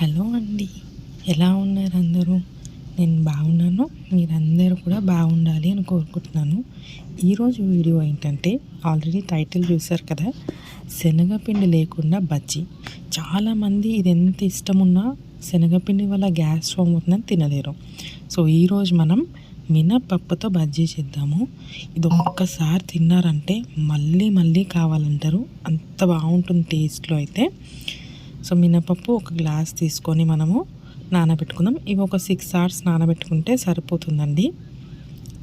Hello అండి. ఎలా ఉన్నారు అందరూ? నేను బాగున్నాను. మీరందరూ కూడా బాగుండాలి అని కోరుకుంటున్నాను. ఈరోజు వీడియో ఏంటంటే ఆల్రెడీ టైటిల్ చూసారు కదా శనగపిండి లేకుండా బజ్జీ. చాలామంది ఇది ఎంత ఇష్టం ఉన్నా శనగపిండి వల్ల గ్యాస్ ఫామ్ అవుతుందని తినలేరు. సో ఈరోజు మనం మినపప్పుతో బజ్జీ చేద్దాము. ఇది ఒక్కసారి తిన్నారంటే మళ్ళీ మళ్ళీ కావాలంటారు. అంత బాగుంటుంది టేస్ట్లో అయితే. సో మినపప్పు ఒక గ్లాస్ తీసుకొని మనము నానబెట్టుకుందాం. ఇవి ఒక సిక్స్ అవర్స్ నానబెట్టుకుంటే సరిపోతుందండి.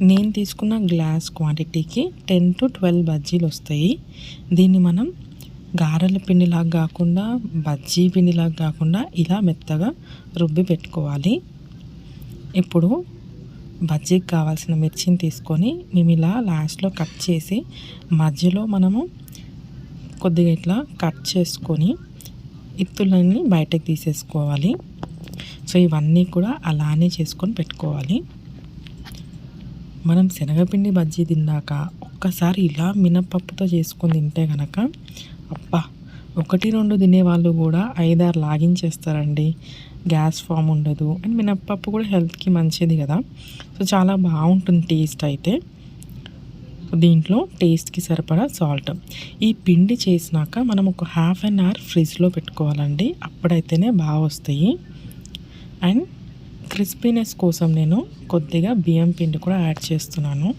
నేను తీసుకున్న గ్లాస్ క్వాంటిటీకి టెన్ టు ట్వెల్వ్ బజ్జీలు వస్తాయి. దీన్ని మనం గారెల పిండిలాగా కాకుండా బజ్జీ పిండిలాగా కాకుండా ఇలా మెత్తగా రుబ్బి పెట్టుకోవాలి. ఇప్పుడు బజ్జీకి కావాల్సిన మిర్చిని తీసుకొని మేము ఇలా లాస్ట్లో కట్ చేసి మధ్యలో మనము కొద్దిగా ఇట్లా కట్ చేసుకొని ఇత్తులన్నీ బయటకు తీసేసుకోవాలి. సో ఇవన్నీ కూడా అలానే చేసుకొని పెట్టుకోవాలి. మనం శనగపిండి బజ్జీ తిన్నాక ఒక్కసారి ఇలా మినపప్పుతో చేసుకొని తింటే కనుక అబ్బా! ఒకటి రెండు తినేవాళ్ళు కూడా ఐదారు లాగించేస్తారండి. గ్యాస్ ఫామ్ ఉండదు. అండ్ మినప్పప్పు కూడా హెల్త్కి మంచిది కదా. సో చాలా బాగుంటుంది టేస్ట్ అయితే. దీంట్లో టేస్ట్కి సరిపడా సాల్ట్. ఈ పిండి చేసినాక మనం ఒక హాఫ్ అన్ అవర్ ఫ్రిడ్జ్లో పెట్టుకోవాలండి. అప్పుడైతేనే బాగా వస్తాయి. అండ్ క్రిస్పీనెస్ కోసం నేను కొద్దిగా బియ్యం పిండి కూడా యాడ్ చేస్తున్నాను.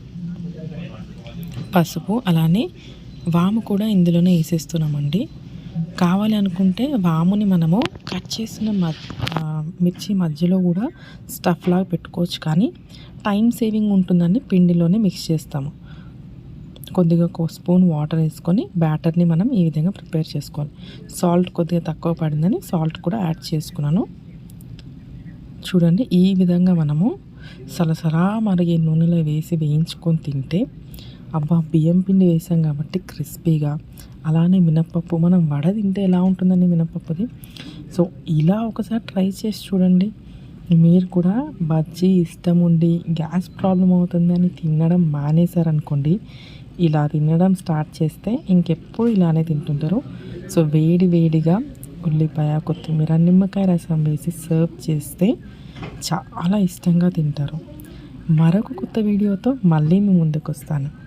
పసుపు అలానే వాము కూడా ఇందులోనే వేసేస్తున్నామండి. కావాలి అనుకుంటే వాముని మనము కట్ చేసిన మిర్చి మధ్యలో కూడా స్టఫ్లాగా పెట్టుకోవచ్చు. కానీ టైం సేవింగ్ ఉంటుందని పిండిలోనే మిక్స్ చేస్తాము. కొద్దిగా ఒక స్పూన్ వాటర్ వేసుకొని బ్యాటర్ని మనం ఈ విధంగా ప్రిపేర్ చేసుకోవాలి. సాల్ట్ కొద్దిగా తక్కువ పడిందని సాల్ట్ కూడా యాడ్ చేసుకున్నాను. చూడండి ఈ విధంగా మనము సలసలా మరిగే నూనెలో వేసి వేయించుకొని తింటే అబ్బా బియ్యం పిండి వేసాం కాబట్టి క్రిస్పీగా అలానే మినప్పప్పు మనం వడ తింటే ఎలా ఉంటుందండి మినప్పప్పుది? సో ఇలా ఒకసారి ట్రై చేసి చూడండి. మీరు కూడా బజ్జీ ఇష్టం ఉండి గ్యాస్ ప్రాబ్లం అవుతుందని తినడం మానేశారనుకోండి ఇలా తినడం స్టార్ట్ చేస్తే ఇంకెప్పుడు ఇలానే తింటుంటారు. సో వేడి వేడిగా ఉల్లిపాయ కొత్తిమీర నిమ్మకాయ రసం వేసి సర్వ్ చేస్తే చాలా ఇష్టంగా తింటారు. మరొక కొత్త వీడియోతో మళ్ళీ మీ ముందుకు వస్తాను